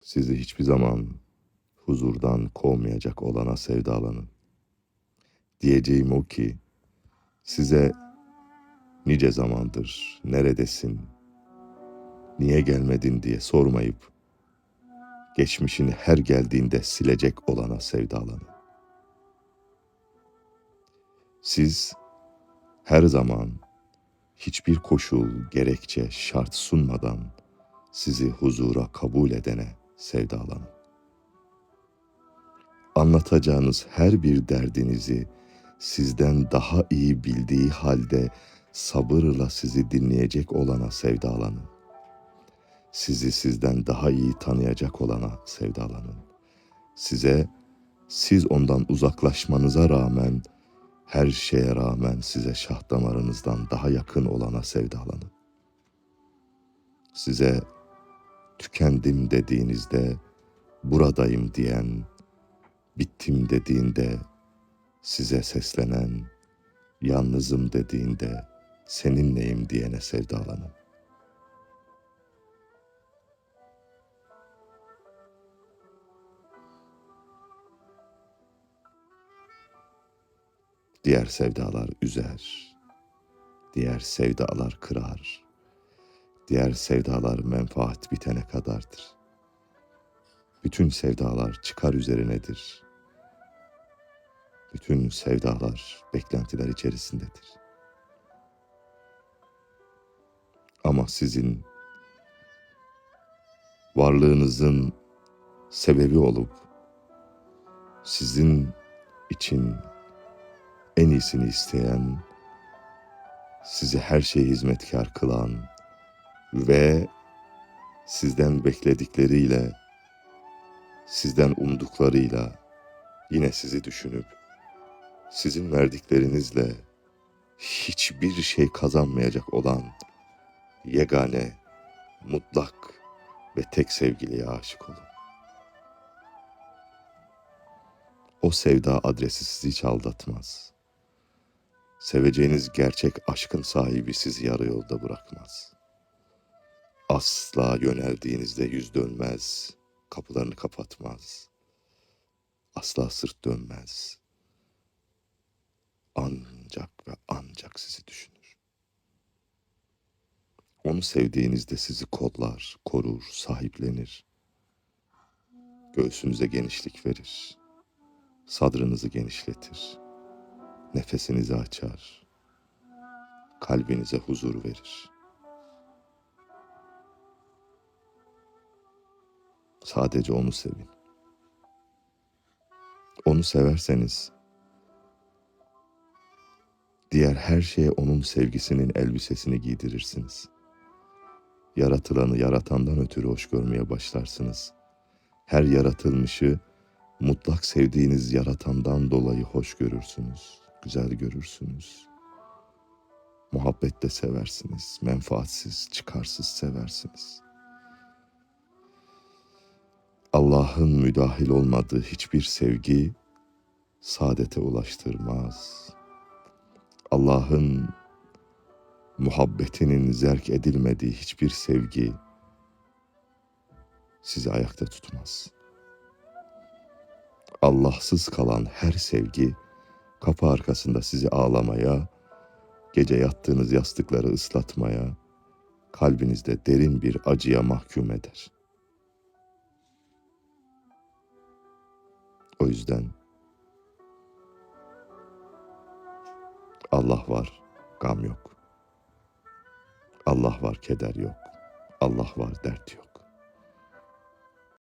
Sizi hiçbir zaman huzurdan kovmayacak olana sevdalanın. Diyeceğim o ki size nice zamandır neredesin, niye gelmedin diye sormayıp geçmişini her geldiğinde silecek olana sevdalanın. Siz her zaman hiçbir koşul, gerekçe, şart sunmadan sizi huzura kabul edene sevdalanın. Anlatacağınız her bir derdinizi sizden daha iyi bildiği halde sabırla sizi dinleyecek olana sevdalanın. Sizi sizden daha iyi tanıyacak olana sevdalanın. Size siz ondan uzaklaşmanıza rağmen her şeye rağmen size şah damarınızdan daha yakın olana sevdalanın. Size tükendim dediğinizde buradayım diyen, bittim dediğinde size seslenen, yalnızım dediğinde seninleyim diyene sevdalanın. Diğer sevdalar üzer, diğer sevdalar kırar, diğer sevdalar menfaat bitene kadardır. Bütün sevdalar çıkar üzerinedir. Bütün sevdalar beklentiler içerisindedir. Ama sizin varlığınızın sebebi olup sizin için en iyisini isteyen, sizi her şeye hizmetkar kılan ve sizden bekledikleriyle, sizden umduklarıyla yine sizi düşünüp sizin verdiklerinizle hiçbir şey kazanmayacak olan yegane, mutlak ve tek sevgiliye aşık olun. O sevda adresi sizi hiç aldatmaz. Seveceğiniz gerçek aşkın sahibi sizi yarı yolda bırakmaz. Asla yöneldiğinizde yüz dönmez, kapılarını kapatmaz. Asla sırt dönmez. Ancak ve ancak sizi düşünür. Onu sevdiğinizde sizi kollar, korur, sahiplenir. Göğsünüze genişlik verir. Sadrınızı genişletir. Nefesinizi açar. Kalbinize huzur verir. Sadece onu sevin. Onu severseniz diğer her şeye onun sevgisinin elbisesini giydirirsiniz. Yaratılanı yaratandan ötürü hoş görmeye başlarsınız. Her yaratılmışı mutlak sevdiğiniz yaratandan dolayı hoş görürsünüz, güzel görürsünüz. Muhabbetle seversiniz, menfaatsiz, çıkarsız seversiniz. Allah'ın müdahil olmadığı hiçbir sevgi saadete ulaştırmaz. Allah'ın muhabbetinin zerk edilmediği hiçbir sevgi sizi ayakta tutmaz.'' Allahsız kalan her sevgi kapı arkasında sizi ağlamaya, gece yattığınız yastıkları ıslatmaya, kalbinizde derin bir acıya mahkum eder. O yüzden Allah var, gam yok. Allah var, keder yok. Allah var, dert yok.